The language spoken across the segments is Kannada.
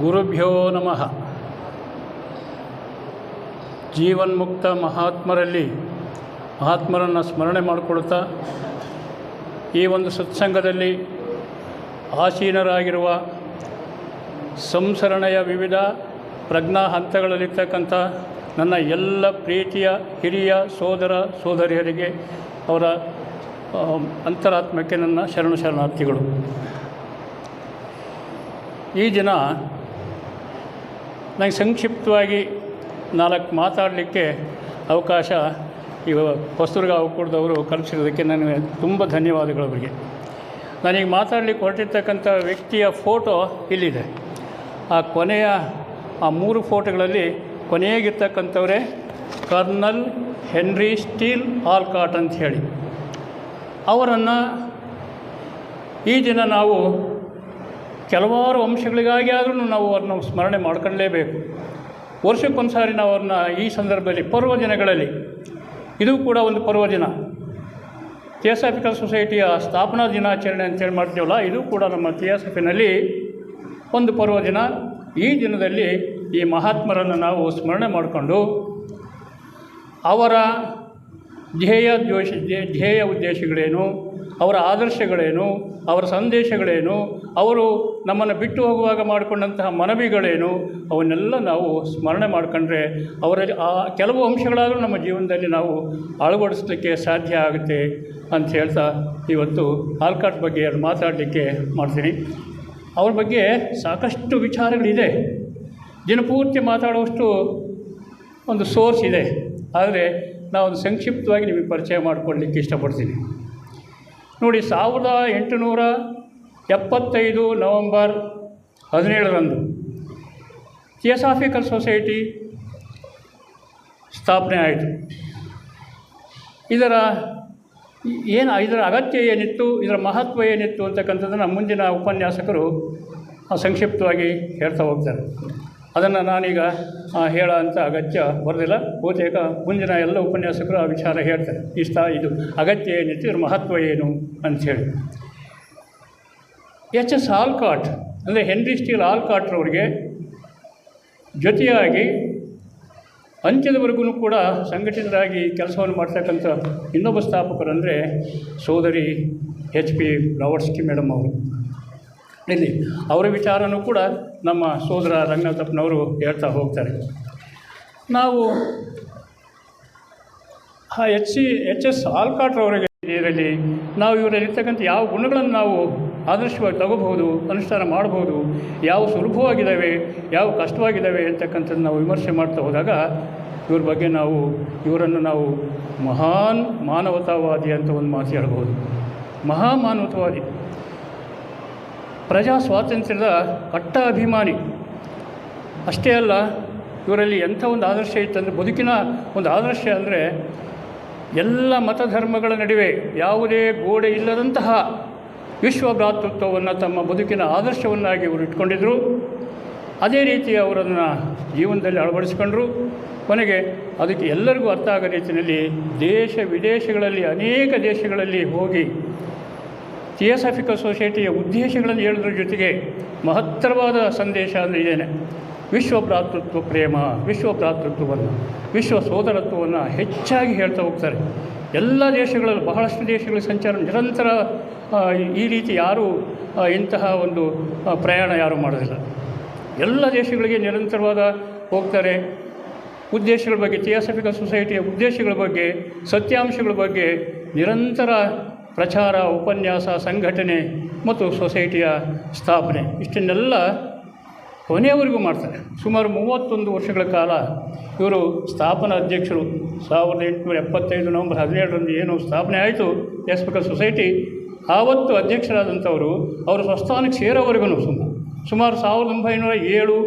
ಗುರುಭ್ಯೋ ನಮಃ. ಜೀವನ್ಮುಕ್ತ ಮಹಾತ್ಮರಲ್ಲಿ ಮಹಾತ್ಮರನ್ನು ಸ್ಮರಣೆ ಮಾಡಿಕೊಳ್ತಾ ಈ ಒಂದು ಸತ್ಸಂಗದಲ್ಲಿ ಆಸೀನರಾಗಿರುವ ಸಂಸರಣೆಯ ವಿವಿಧ ಪ್ರಜ್ಞಾ ಹಂತಗಳಲ್ಲಿರ್ತಕ್ಕಂಥ ನನ್ನ ಎಲ್ಲ ಪ್ರೀತಿಯ ಹಿರಿಯ ಸೋದರ ಸೋದರಿಯರಿಗೆ ಅವರ ಅಂತರಾತ್ಮಕ್ಕೆ ನನ್ನ ಶರಣು ಶರಣಾರ್ಥಿಗಳು. ಈ ದಿನ ನನಗೆ ಸಂಕ್ಷಿಪ್ತವಾಗಿ ನಾಲ್ಕು ಮಾತಾಡಲಿಕ್ಕೆ ಅವಕಾಶ ಈಗ ಹೊಸದುರ್ಗ ಒಕ್ಕೂಟದವರು ಕಲಿಸಿರೋದಕ್ಕೆ ನನಗೆ ತುಂಬ ಧನ್ಯವಾದಗಳು ಅವರಿಗೆ. ನಾನೀಗ ಮಾತಾಡಲಿಕ್ಕೆ ಹೊರಟಿರ್ತಕ್ಕಂಥ ವ್ಯಕ್ತಿಯ ಫೋಟೋ ಇಲ್ಲಿದೆ. ಆ ಕೊನೆಯ, ಆ ಮೂರು ಫೋಟೋಗಳಲ್ಲಿ ಕೊನೆಯಾಗಿರ್ತಕ್ಕಂಥವರೇ ಕರ್ನಲ್ ಹೆನ್ರಿ ಸ್ಟೀಲ್ ಆಲ್ಕಾಟ್ ಅಂತ ಹೇಳಿ. ಅವರನ್ನು ಈ ದಿನ ನಾವು ಕೆಲವಾರು ಅಂಶಗಳಿಗಾಗಿ ಆದರೂ ನಾವು ಅವ್ರನ್ನ ಸ್ಮರಣೆ ಮಾಡ್ಕೊಳ್ಳೇಬೇಕು ವರ್ಷಕ್ಕೊಂದು ಸಾರಿ ನಾವು ಅವ್ರನ್ನ ಈ ಸಂದರ್ಭದಲ್ಲಿ ಪರ್ವ ದಿನಗಳಲ್ಲಿ, ಇದು ಕೂಡ ಒಂದು ಪರ್ವ ದಿನ. ಥಿಯೋಸಾಫಿಕಲ್ ಸೊಸೈಟಿಯ ಸ್ಥಾಪನಾ ದಿನಾಚರಣೆ ಅಂತೇಳಿ ಮಾಡ್ತೀವಲ್ಲ, ಇದು ಕೂಡ ನಮ್ಮ ಥಿಯೋಸಫಿನಲ್ಲಿ ಒಂದು ಪರ್ವ ದಿನ. ಈ ದಿನದಲ್ಲಿ ಈ ಮಹಾತ್ಮರನ್ನು ನಾವು ಸ್ಮರಣೆ ಮಾಡಿಕೊಂಡು ಅವರ ಧ್ಯೇಯ ದ್ವೇಷ ಧ್ಯೇ- ಧ್ಯೇಯ ಉದ್ದೇಶಗಳೇನು ಅವರ ಆದರ್ಶಗಳೇನು, ಅವರ ಸಂದೇಶಗಳೇನು, ಅವರು ನಮ್ಮನ್ನು ಬಿಟ್ಟು ಹೋಗುವಾಗ ಮಾಡಿಕೊಂಡಂತಹ ಮನವಿಗಳೇನು, ಅವನ್ನೆಲ್ಲ ನಾವು ಸ್ಮರಣೆ ಮಾಡ್ಕೊಂಡ್ರೆ ಅವರ ಆ ಕೆಲವು ಅಂಶಗಳಾದರೂ ನಮ್ಮ ಜೀವನದಲ್ಲಿ ನಾವು ಅಳವಡಿಸಲಿಕ್ಕೆ ಸಾಧ್ಯ ಆಗುತ್ತೆ ಅಂತ ಹೇಳ್ತಾ ಇವತ್ತು ಆಲ್ಕಾಟ್ ಬಗ್ಗೆ ಮಾತಾಡಲಿಕ್ಕೆ ಮಾಡ್ತೀನಿ. ಅವ್ರ ಬಗ್ಗೆ ಸಾಕಷ್ಟು ವಿಚಾರಗಳಿದೆ. ದಿನಪೂರ್ತಿ ಮಾತಾಡುವಷ್ಟು ಒಂದು ಸೋರ್ಸ್ ಇದೆ. ಆದರೆ ನಾವೊಂದು ಸಂಕ್ಷಿಪ್ತವಾಗಿ ನಿಮಗೆ ಪರಿಚಯ ಮಾಡಿಕೊಡ್ಲಿಕ್ಕೆ ಇಷ್ಟಪಡ್ತೀನಿ. ನೋಡಿ, ಸಾವಿರದ ಎಂಟುನೂರ ಎಪ್ಪತ್ತೈದು ನವಂಬರ್ ಹದಿನೇಳರಂದು ಥಿಯಸಾಫಿಕಲ್ ಸೊಸೈಟಿ ಸ್ಥಾಪನೆ ಆಯಿತು. ಇದರ ಏನು, ಇದರ ಅಗತ್ಯ ಏನಿತ್ತು, ಇದರ ಮಹತ್ವ ಏನಿತ್ತು ಅಂತಕ್ಕಂಥದ್ದನ್ನು ಮುಂದಿನ ಉಪನ್ಯಾಸಕರು ಸಂಕ್ಷಿಪ್ತವಾಗಿ ಹೇಳ್ತಾ ಹೋಗ್ತಾರೆ. ಅದನ್ನು ನಾನೀಗ ಹೇಳೋ ಅಂಥ ಅಗತ್ಯ ಬರೋದಿಲ್ಲ. ಬಹುತೇಕ ಮುಂದಿನ ಎಲ್ಲ ಉಪನ್ಯಾಸಕರು ಆ ವಿಚಾರ ಹೇಳ್ತಾರೆ. ಇಷ್ಟ ಇದು ಅಗತ್ಯ ಏನಿತ್ತು ಇದ್ರ ಮಹತ್ವ ಏನು ಅಂಥೇಳಿ ಎಚ್ ಎಸ್ ಆಲ್ಕಾಟ್, ಅಂದರೆ ಹೆನ್ರಿ ಸ್ಟೀಲ್ ಆಲ್ಕಾಟ್ರವ್ರಿಗೆ ಜೊತೆಯಾಗಿ ಅಂತ್ಯದವರೆಗೂ ಕೂಡ ಸಂಘಟಿತರಾಗಿ ಕೆಲಸವನ್ನು ಮಾಡ್ತಕ್ಕಂಥ ಇನ್ನೊಬ್ಬ ಸ್ಥಾಪಕರು ಅಂದರೆ ಸೋದರಿ ಎಚ್ ಪಿ ರಾವರ್ಸ್ಕಿ ಮೇಡಮ್ ಅವರು. ಇಲ್ಲಿ ಅವರ ವಿಚಾರನೂ ಕೂಡ ನಮ್ಮ ಸೋದರ ರಂಗನಾಥಪ್ಪನವರು ಹೇಳ್ತಾ ಹೋಗ್ತಾರೆ. ನಾವು ಆ ಎಚ್ ಸಿ, ಎಚ್ ಎಸ್ ಆಲ್ಕಾಟ್ರವರಿಗೆ ಇದರಲ್ಲಿ ನಾವು ಇವರಲ್ಲಿರ್ತಕ್ಕಂಥ ಯಾವ ಗುಣಗಳನ್ನು ನಾವು ಆದರ್ಶವಾಗಿ ತಗೋಬಹುದು, ಅನುಷ್ಠಾನ ಮಾಡಬಹುದು, ಯಾವ ಸುಲಭವಾಗಿದ್ದಾವೆ, ಯಾವ ಕಷ್ಟವಾಗಿದ್ದಾವೆ ಅಂತಕ್ಕಂಥದ್ದು ನಾವು ವಿಮರ್ಶೆ ಮಾಡ್ತಾ ಹೋದಾಗ ಇವ್ರ ಬಗ್ಗೆ ನಾವು, ಇವರನ್ನು ನಾವು ಮಹಾನ್ ಮಾನವತಾವಾದಿ ಅಂತ ಒಂದು ಮಾತು ಹೇಳ್ಬೋದು ಮಹಾ ಮಾನವತಾವಾದಿ ಪ್ರಜಾ ಸ್ವಾತಂತ್ರ್ಯದ ಕಟ್ಟ ಅಭಿಮಾನಿ. ಅಷ್ಟೇ ಅಲ್ಲ, ಇವರಲ್ಲಿ ಎಂಥ ಒಂದು ಆದರ್ಶ ಇತ್ತಂದರೆ ಬದುಕಿನ ಒಂದು ಆದರ್ಶ ಅಂದರೆ, ಎಲ್ಲ ಮತಧರ್ಮಗಳ ನಡುವೆ ಯಾವುದೇ ಗೋಡೆ ಇಲ್ಲದಂತಹ ವಿಶ್ವ ಭ್ರಾತೃತ್ವವನ್ನು ತಮ್ಮ ಬದುಕಿನ ಆದರ್ಶವನ್ನಾಗಿ ಇವರು ಇಟ್ಕೊಂಡಿದ್ದರು ಅದೇ ರೀತಿ ಅವರನ್ನು ಜೀವನದಲ್ಲಿ ಅಳವಡಿಸ್ಕೊಂಡ್ರು. ಕೊನೆಗೆ ಅದಕ್ಕೆ ಎಲ್ಲರಿಗೂ ಅರ್ಥ ಆಗೋ ರೀತಿಯಲ್ಲಿ ದೇಶ ವಿದೇಶಗಳಲ್ಲಿ, ಅನೇಕ ದೇಶಗಳಲ್ಲಿ ಹೋಗಿ ಥಿಯೋಸಾಫಿಕಲ್ ಸೊಸೈಟಿಯ ಉದ್ದೇಶಗಳನ್ನು ಹೇಳೋದ್ರ ಜೊತೆಗೆ ಮಹತ್ತರವಾದ ಸಂದೇಶ ಅಂದರೆ ಇದೇನೆ. ವಿಶ್ವ ಭ್ರಾತೃತ್ವ ಪ್ರೇಮ ವಿಶ್ವ ಭ್ರಾತೃತ್ವವನ್ನು ವಿಶ್ವ ಸೋದರತ್ವವನ್ನು ಹೆಚ್ಚಾಗಿ ಹೇಳ್ತಾ ಹೋಗ್ತಾರೆ. ಎಲ್ಲ ದೇಶಗಳಲ್ಲೂ, ಬಹಳಷ್ಟು ದೇಶಗಳ ಸಂಚಾರ ನಿರಂತರ ಈ ರೀತಿ ಯಾರೂ ಇಂತಹ ಒಂದು ಪ್ರಯಾಣ ಯಾರೂ ಮಾಡೋದಿಲ್ಲ. ಎಲ್ಲ ದೇಶಗಳಿಗೆ ನಿರಂತರವಾದ ಹೋಗ್ತಾರೆ. ಉದ್ದೇಶಗಳ ಬಗ್ಗೆ, ಥಿಯೋಸಫಿಕಲ್ ಸೊಸೈಟಿಯ ಉದ್ದೇಶಗಳ ಬಗ್ಗೆ, ಸತ್ಯಾಂಶಗಳ ಬಗ್ಗೆ ನಿರಂತರ ಪ್ರಚಾರ, ಉಪನ್ಯಾಸ, ಸಂಘಟನೆ ಮತ್ತು ಸೊಸೈಟಿಯ ಸ್ಥಾಪನೆ ಇಷ್ಟನ್ನೆಲ್ಲ ಕೊನೆಯವರೆಗೂ ಮಾಡ್ತಾರೆ. ಸುಮಾರು ಮೂವತ್ತೊಂದು ವರ್ಷಗಳ ಕಾಲ ಇವರು ಸ್ಥಾಪನಾ ಅಧ್ಯಕ್ಷರು. ಸಾವಿರದ ಎಂಟುನೂರ ಎಪ್ಪತ್ತೈದು ನವಂಬರ್ ಹದಿನೇಳರಂದು ಏನು ಸ್ಥಾಪನೆ ಆಯಿತು. ಥಿಯೋಸಫಿಕಲ್ ಸೊಸೈಟಿ ಆವತ್ತು ಅಧ್ಯಕ್ಷರಾದಂಥವರು ಅವರು ಸ್ವಸ್ಥಾನಕ್ಕೆ ಸೇರೋವರೆಗೂ ಸುಮಾರು ಸುಮಾರು ಸಾವಿರದ ಒಂಬೈನೂರ ಏಳು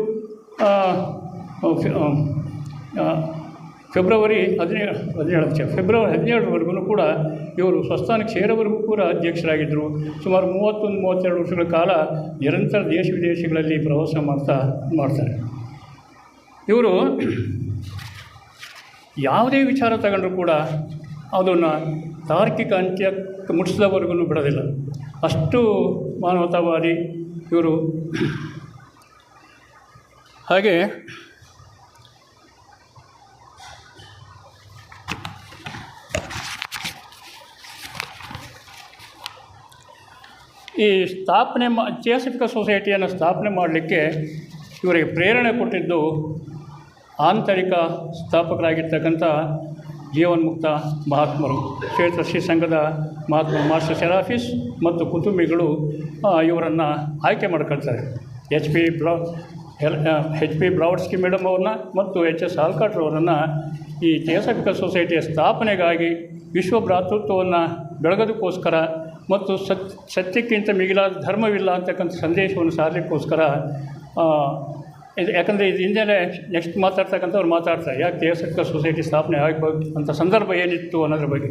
ಫೆಬ್ರವರಿ ಹದಿನೇಳು ಹದಿನೇಳು ಫೆಬ್ರವರಿ ಹದಿನೇಳರವರೆಗೂ ಕೂಡ ಇವರು ಸ್ವಸ್ಥಾನಕ್ಕೆ ಸೇರೋವರೆಗೂ ಕೂಡ ಅಧ್ಯಕ್ಷರಾಗಿದ್ದರು. ಸುಮಾರು ಮೂವತ್ತೊಂದು ಮೂವತ್ತೆರಡು ವರ್ಷಗಳ ಕಾಲ ನಿರಂತರ ದೇಶ ವಿದೇಶಗಳಲ್ಲಿ ಪ್ರವಾಸ ಮಾಡ್ತಾ, ಮಾಡ್ತಾರೆ. ಇವರು ಯಾವುದೇ ವಿಚಾರ ತಗೊಂಡ್ರೂ ಕೂಡ ಅದನ್ನು ತಾರ್ಕಿಕ ಅಂತ್ಯಕ್ಕೆ ಮುಟ್ಟಿಸಿದವರೆಗೂ ಬಿಡೋದಿಲ್ಲ. ಅಷ್ಟು ಮಾನವತಾವಾದಿ ಇವರು. ಹಾಗೆ ಈ ಸ್ಥಾಪನೆ ಮಾ ಥಿಯಾಸಫಿಕಲ್ ಸೊಸೈಟಿಯನ್ನು ಸ್ಥಾಪನೆ ಮಾಡಲಿಕ್ಕೆ ಇವರಿಗೆ ಪ್ರೇರಣೆ ಕೊಟ್ಟಿದ್ದು ಆಂತರಿಕ ಸ್ಥಾಪಕರಾಗಿರ್ತಕ್ಕಂಥ ಜೀವನ್ಮುಕ್ತ ಮಹಾತ್ಮರು. ಕ್ಷೇತ್ರ ಶ್ರೀ ಸಂಘದ ಮಹಾತ್ಮ ಮಾಸ್ಟರ್ ಸೆರಾಫಿಸ್ ಮತ್ತು ಕುಟುಂಬಿಗಳು ಇವರನ್ನು ಆಯ್ಕೆ ಮಾಡ್ಕೊಳ್ತಾರೆ. ಎಚ್ ಪಿ ಬ್ಲಾ ಎಚ್ ಪಿ ಬ್ರಾವಡ್ಸ್ಕಿ ಮೇಡಮ್ ಅವ್ರನ್ನ ಮತ್ತು ಎಚ್ ಎಸ್ ಆಲ್ಕಾಟ್ರ್ ಅವರನ್ನು ಈ ಥಿಯಾಸಫಿಕಲ್ ಸೊಸೈಟಿಯ ಸ್ಥಾಪನೆಗಾಗಿ ವಿಶ್ವ ಭ್ರಾತೃತ್ವವನ್ನು ಬೆಳಗೋದಕ್ಕೋಸ್ಕರ ಮತ್ತು ಸತ್, ಸತ್ಯಕ್ಕಿಂತ ಮಿಗಿಲಾದ ಧರ್ಮವಿಲ್ಲ ಅಂತಕ್ಕಂಥ ಸಂದೇಶವನ್ನು ಸಾರಲಿಕ್ಕೋಸ್ಕರ ಇದು ಯಾಕಂದರೆ ಇದು ಹಿಂದೆನೇ ನೆಕ್ಸ್ಟ್ ಮಾತಾಡ್ತಕ್ಕಂಥವ್ರು ಮಾತಾಡ್ತಾರೆ. ಯಾಕೆ ದೇವಸತ್ಕ ಸೊಸೈಟಿ ಸ್ಥಾಪನೆ ಆಗಬೇಕು ಅಂತ ಸಂದರ್ಭ ಏನಿತ್ತು ಅನ್ನೋದ್ರ ಬಗ್ಗೆ.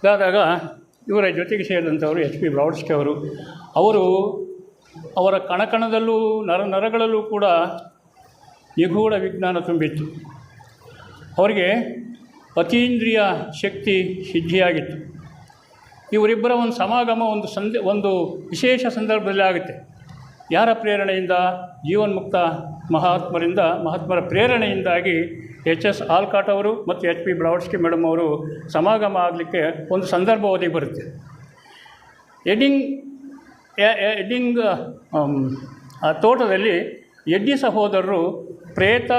ಇದಾದಾಗ ಇವರ ಜೊತೆಗೆ ಸೇರಿದಂಥವರು ಎಚ್ ಪಿ ಬ್ರಾಡ್ಸ್ಕಿ ಅವರು ಅವರು ಅವರ ಕಣಕಣದಲ್ಲೂ ನರ, ನರಗಳಲ್ಲೂ ಕೂಡ ನಿಗೂಢ ವಿಜ್ಞಾನ ತುಂಬಿತ್ತು. ಅವರಿಗೆ ಅತೀಂದ್ರಿಯ ಶಕ್ತಿ ಸಿದ್ಧಿಯಾಗಿತ್ತು. ಇವರಿಬ್ಬರ ಒಂದು ಸಮಾಗಮ, ಒಂದು ಸಂದ ಒಂದು ವಿಶೇಷ ಸಂದರ್ಭದಲ್ಲಿ ಆಗುತ್ತೆ. ಯಾರ ಪ್ರೇರಣೆಯಿಂದ? ಜೀವನ್ಮುಕ್ತ ಮಹಾತ್ಮರಿಂದ, ಮಹಾತ್ಮರ ಪ್ರೇರಣೆಯಿಂದಾಗಿ ಎಚ್ ಎಸ್ ಆಲ್ಕಾಟ್ ಅವರು ಮತ್ತು ಎಚ್ ಪಿ ಬ್ರಾವಡ್ಸ್ಕಿ ಮೇಡಮ್ ಅವರು ಸಮಾಗಮ ಆಗಲಿಕ್ಕೆ ಒಂದು ಸಂದರ್ಭ ಒದಗಿ ಬರುತ್ತೆ. ಎಡ್ಡಿಂಗ್ ಎಡ್ಡಿಂಗ್ ಆ ತೋಟದಲ್ಲಿ ಎಡ್ಡಿ ಸಹೋದರರು ಪ್ರೇತ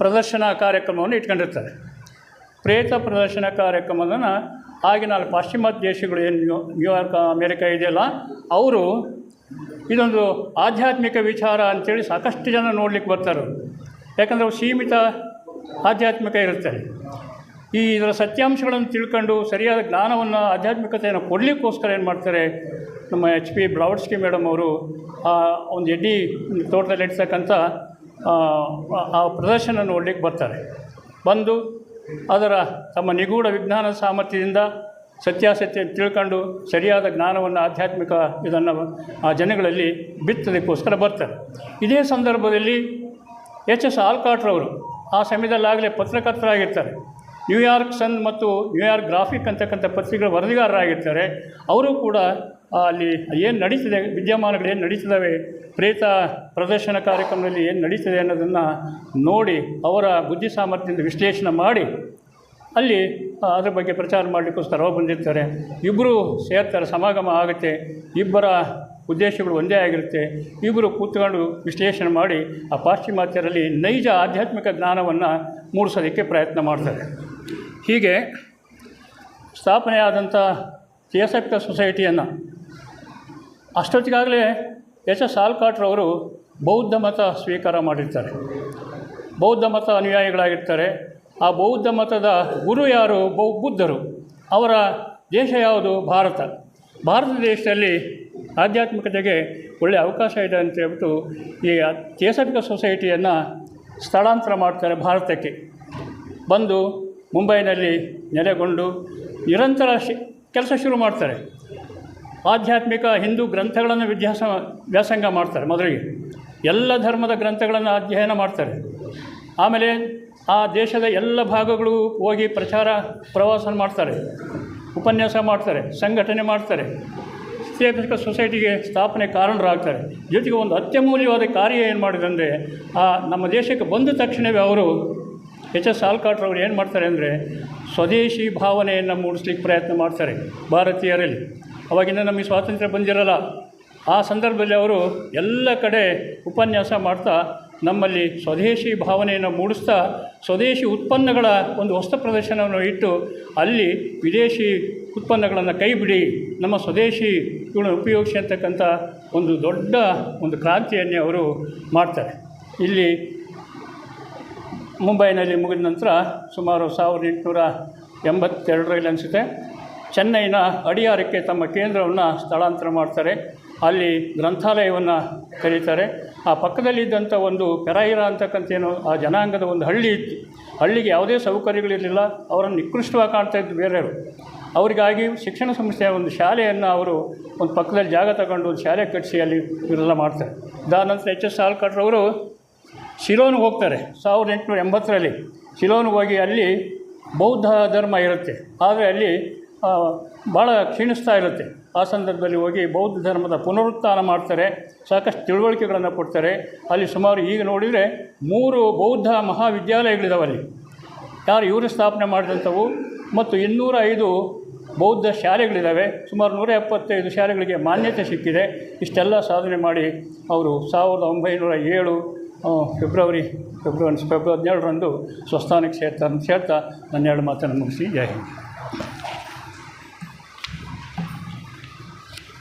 ಪ್ರದರ್ಶನ ಕಾರ್ಯಕ್ರಮವನ್ನು ಇಟ್ಕೊಂಡಿರ್ತಾರೆ. ಪ್ರೇತ ಪ್ರದರ್ಶನ ಕಾರ್ಯಕ್ರಮವನ್ನು ಆಗಿನ ಪಾಶ್ಚಿಮಾತ್ಯ ದೇಶಗಳು ಏನು ನ್ಯೂ ನ್ಯೂಯಾರ್ಕ್, ಅಮೇರಿಕ ಇದೆಯಲ್ಲ, ಅವರು ಇದೊಂದು ಆಧ್ಯಾತ್ಮಿಕ ವಿಚಾರ ಅಂಥೇಳಿ ಸಾಕಷ್ಟು ಜನ ನೋಡಲಿಕ್ಕೆ ಬರ್ತಾರೆ. ಯಾಕಂದರೆ ಅವು ಸೀಮಿತ ಆಧ್ಯಾತ್ಮಿಕ ಇರುತ್ತೆ. ಈ ಇದರ ಸತ್ಯಾಂಶಗಳನ್ನು ತಿಳ್ಕೊಂಡು ಸರಿಯಾದ ಜ್ಞಾನವನ್ನು, ಆಧ್ಯಾತ್ಮಿಕತೆಯನ್ನು ಕೊಡಲಿಕ್ಕೋಸ್ಕರ ಏನು ಮಾಡ್ತಾರೆ, ನಮ್ಮ ಎಚ್ ಪಿ ಬ್ರಾವಡ್ಸ್ಕಿ ಮೇಡಮ್ ಅವರು ಆ ಒಂದು ಎಡ್ಡಿ ತೋಟದಲ್ಲಿ ಇಡ್ತಕ್ಕಂಥ ಆ ಪ್ರದರ್ಶನ ನೋಡಲಿಕ್ಕೆ ಬರ್ತಾರೆ. ಬಂದು ಅದರ ತಮ್ಮ ನಿಗೂಢ ವಿಜ್ಞಾನ ಸಾಮರ್ಥ್ಯದಿಂದ ಸತ್ಯಾಸತ್ಯ ತಿಳ್ಕೊಂಡು ಸರಿಯಾದ ಜ್ಞಾನವನ್ನು ಆಧ್ಯಾತ್ಮಿಕ ಇದನ್ನು ಆ ಜನಗಳಲ್ಲಿ ಬಿತ್ತದಕ್ಕೋಸ್ಕರ ಬರ್ತಾರೆ. ಇದೇ ಸಂದರ್ಭದಲ್ಲಿ ಎಚ್ ಎಸ್ ಆಲ್ಕಾಟ್ರವರು ಆ ಸಮಯದಲ್ಲಾಗಲೇ ಪತ್ರಕರ್ತರಾಗಿರ್ತಾರೆ. ನ್ಯೂಯಾರ್ಕ್ ಸನ್ ಮತ್ತು ನ್ಯೂಯಾರ್ಕ್ ಗ್ರಾಫಿಕ್ ಅಂತಕ್ಕಂಥ ಪತ್ರಿಕೆಗಳ ವರದಿಗಾರರಾಗಿರ್ತಾರೆ. ಅವರು ಕೂಡ ಅಲ್ಲಿ ಏನು ನಡೀತಿದೆ ವಿದ್ಯಮಾನಗಳು ಏನು ನಡೀತಿದ್ದಾವೆ ಪ್ರೇತ ಪ್ರದರ್ಶನ ಕಾರ್ಯಕ್ರಮದಲ್ಲಿ ಏನು ನಡೀತಿದೆ ಅನ್ನೋದನ್ನು ನೋಡಿ, ಅವರ ಬುದ್ಧಿ ಸಾಮರ್ಥ್ಯದಿಂದ ವಿಶ್ಲೇಷಣೆ ಮಾಡಿ, ಅಲ್ಲಿ ಅದರ ಬಗ್ಗೆ ಪ್ರಚಾರ ಮಾಡಲಿಕ್ಕೋಸ್ಕರ ಬಂದಿರ್ತಾರೆ. ಇಬ್ಬರು ಸೇರ್ತಾರೆ, ಸಮಾಗಮ ಆಗುತ್ತೆ, ಇಬ್ಬರ ಉದ್ದೇಶಗಳು ಒಂದೇ ಆಗಿರುತ್ತೆ. ಇಬ್ಬರು ಕೂತ್ಕೊಂಡು ವಿಶ್ಲೇಷಣೆ ಮಾಡಿ, ಆ ಪಾಶ್ಚಿಮಾತ್ಯರಲ್ಲಿ ನೈಜ ಆಧ್ಯಾತ್ಮಿಕ ಜ್ಞಾನವನ್ನು ಮೂಡಿಸೋದಕ್ಕೆ ಪ್ರಯತ್ನ ಮಾಡ್ತಾರೆ. ಹೀಗೆ ಸ್ಥಾಪನೆಯಾದಂಥ ಥಿಯೋಸಾಫಿಕಲ್ ಸೊಸೈಟಿಯನ್ನು ಅಷ್ಟೊತ್ತಿಗಾಗಲೇ ಎಚ್ ಎಸ್ ಆಲ್ಕಾಟ್ರವರು ಬೌದ್ಧ ಮತ ಸ್ವೀಕಾರ ಮಾಡಿರ್ತಾರೆ. ಬೌದ್ಧ ಮತ ಅನುಯಾಯಿಗಳಾಗಿರ್ತಾರೆ. ಆ ಬೌದ್ಧ ಮತದ ಗುರು ಯಾರು? ಬೌ, ಬುದ್ಧರು. ಅವರ ದೇಶ ಯಾವುದು? ಭಾರತ. ಭಾರತ ದೇಶದಲ್ಲಿ ಆಧ್ಯಾತ್ಮಿಕತೆಗೆ ಒಳ್ಳೆಯ ಅವಕಾಶ ಇದೆ ಅಂತ ಹೇಳ್ಬಿಟ್ಟು ಈ ಕೇಸರಿಕ ಸೊಸೈಟಿಯನ್ನು ಸ್ಥಳಾಂತರ ಮಾಡ್ತಾರೆ ಭಾರತಕ್ಕೆ. ಬಂದು ಮುಂಬೈನಲ್ಲಿ ನೆಲೆಗೊಂಡು ನಿರಂತರ ಶಿ, ಕೆಲಸ ಶುರು ಮಾಡ್ತಾರೆ. ಆಧ್ಯಾತ್ಮಿಕ ಹಿಂದೂ ಗ್ರಂಥಗಳನ್ನು ವಿದ್ಯಾಸ ವ್ಯಾಸಂಗ ಮಾಡ್ತಾರೆ ಮೊದಲಿಗೆ ಎಲ್ಲ ಧರ್ಮದ ಗ್ರಂಥಗಳನ್ನು ಅಧ್ಯಯನ ಮಾಡ್ತಾರೆ. ಆಮೇಲೆ ಆ ದೇಶದ ಎಲ್ಲ ಭಾಗಗಳು ಹೋಗಿ ಪ್ರಚಾರ ಪ್ರವಾಸ ಮಾಡ್ತಾರೆ. ಉಪನ್ಯಾಸ ಮಾಡ್ತಾರೆ, ಸಂಘಟನೆ ಮಾಡ್ತಾರೆ. ಥಿಯೋಸಫಿಕಲ್ ಸೊಸೈಟಿಗೆ ಸ್ಥಾಪನೆ ಕಾರಣರಾಗ್ತಾರೆ. ಜೊತೆಗೆ ಒಂದು ಅತ್ಯಮೂಲ್ಯವಾದ ಕಾರ್ಯ ಏನು ಮಾಡಿದಂದರೆ, ಆ ನಮ್ಮ ದೇಶಕ್ಕೆ ಬಂದ ತಕ್ಷಣವೇ ಅವರು ಎಚ್ ಎಸ್ ಆಲ್ಕಾಟ್ರವ್ರು ಏನು ಮಾಡ್ತಾರೆ ಅಂದರೆ, ಸ್ವದೇಶಿ ಭಾವನೆಯನ್ನು ಮೂಡಿಸ್ಲಿಕ್ಕೆ ಪ್ರಯತ್ನ ಮಾಡ್ತಾರೆ ಭಾರತೀಯರಲ್ಲಿ. ಅವಾಗಿಂದ ನಮಗೆ ಸ್ವಾತಂತ್ರ್ಯ ಬಂದಿರಲ್ಲ, ಆ ಸಂದರ್ಭದಲ್ಲಿ ಅವರು ಎಲ್ಲ ಕಡೆ ಉಪನ್ಯಾಸ ಮಾಡ್ತಾ ನಮ್ಮಲ್ಲಿ ಸ್ವದೇಶಿ ಭಾವನೆಯನ್ನು ಮೂಡಿಸ್ತಾ, ಸ್ವದೇಶಿ ಉತ್ಪನ್ನಗಳ ಒಂದು ವಸ್ತು ಪ್ರದರ್ಶನವನ್ನು ಇಟ್ಟು ಅಲ್ಲಿ ವಿದೇಶಿ ಉತ್ಪನ್ನಗಳನ್ನು ಕೈಬಿಡಿ, ನಮ್ಮ ಸ್ವದೇಶಿ ಇವುಗಳನ್ನು ಉಪಯೋಗಿಸಿ ಅಂತಕ್ಕಂಥ ಒಂದು ದೊಡ್ಡ ಒಂದು ಕ್ರಾಂತಿಯನ್ನೇ ಅವರು ಮಾಡ್ತಾರೆ. ಇಲ್ಲಿ ಮುಂಬೈನಲ್ಲಿ ಮುಗಿದ ನಂತರ ಸುಮಾರು ಸಾವಿರದ ಎಂಟುನೂರ ಎಂಬತ್ತೆರಡರಲ್ಲಿ ಅನಿಸುತ್ತೆ. ಚೆನ್ನೈನ ಅಡಿಯಾರಕ್ಕೆ ತಮ್ಮ ಕೇಂದ್ರವನ್ನು ಸ್ಥಳಾಂತರ ಮಾಡ್ತಾರೆ. ಅಲ್ಲಿ ಗ್ರಂಥಾಲಯವನ್ನು ಕರೀತಾರೆ. ಆ ಪಕ್ಕದಲ್ಲಿದ್ದಂಥ ಒಂದು ಪೆರಾಯಿರ ಅಂತಕ್ಕಂಥ ಏನು ಆ ಜನಾಂಗದ ಒಂದು ಹಳ್ಳಿ ಇತ್ತು. ಹಳ್ಳಿಗೆ ಯಾವುದೇ ಸೌಕರ್ಯಗಳಿರಲಿಲ್ಲ. ಅವರನ್ನು ನಿಕೃಷ್ಟವಾಗಿ ಕಾಣ್ತಾ ಇದ್ದು ಬೇರೆಯವರು. ಅವರಿಗಾಗಿ ಶಿಕ್ಷಣ ಸಂಸ್ಥೆಯ ಒಂದು ಶಾಲೆಯನ್ನು ಅವರು ಒಂದು ಪಕ್ಕದಲ್ಲಿ ಜಾಗ ತಗೊಂಡು ಒಂದು ಶಾಲೆ ಕಟ್ಟಿಸಿ ಅಲ್ಲಿ ಇವರೆಲ್ಲ ಮಾಡ್ತಾರೆ. ನಂತರ ಎಚ್ ಎಸ್ ಆಲ್ಕಟ್ರವರು ಶಿಲೋನ್ಗೆ ಹೋಗ್ತಾರೆ. ಸಾವಿರದ ಎಂಟುನೂರ ಎಂಬತ್ತರಲ್ಲಿ ಶಿಲೋನ್ಗೆ ಹೋಗಿ ಅಲ್ಲಿ ಬೌದ್ಧ ಧರ್ಮ ಇರುತ್ತೆ. ಆದರೆ ಅಲ್ಲಿ ಭಾಳ ಕ್ಷೀಣಿಸ್ತಾ ಇರುತ್ತೆ. ಆ ಸಂದರ್ಭದಲ್ಲಿ ಹೋಗಿ ಬೌದ್ಧ ಧರ್ಮದ ಪುನರುತ್ಥಾನ ಮಾಡ್ತಾರೆ, ಸಾಕಷ್ಟು ತಿಳುವಳಿಕೆಗಳನ್ನು ಕೊಡ್ತಾರೆ. ಅಲ್ಲಿ ಸುಮಾರು ಈಗ ನೋಡಿದರೆ ಮೂರು ಬೌದ್ಧ ಮಹಾವಿದ್ಯಾಲಯಗಳಿದಾವೆ ಅಲ್ಲಿ. ಯಾರು ಇವರು ಸ್ಥಾಪನೆ ಮಾಡಿದಂಥವು ಮತ್ತು ಇನ್ನೂರ ಐದು ಬೌದ್ಧ ಶಾಲೆಗಳಿದ್ದಾವೆ ಸುಮಾರು ನೂರ ಎಪ್ಪತ್ತೈದು ಶಾಲೆಗಳಿಗೆ ಮಾನ್ಯತೆ ಸಿಕ್ಕಿದೆ. ಇಷ್ಟೆಲ್ಲ ಸಾಧನೆ ಮಾಡಿ ಅವರು ಸಾವಿರದ ಒಂಬೈನೂರ ಏಳು ಫೆಬ್ರವರಿ ಫೆಬ್ರವರಿ ಫೆಬ್ರವರಿ ಹದಿನೇಳರಂದು ಸ್ವಸ್ಥಾನಕ್ಕೆ ಸೇರ್ತಾರೆ ಅಂತ ಹೇಳ್ತಾ ನನ್ನ ಎರಡು ಮಾತನ್ನು ಮುಗಿಸಿ. ಜೈ ಹಿಂದ್.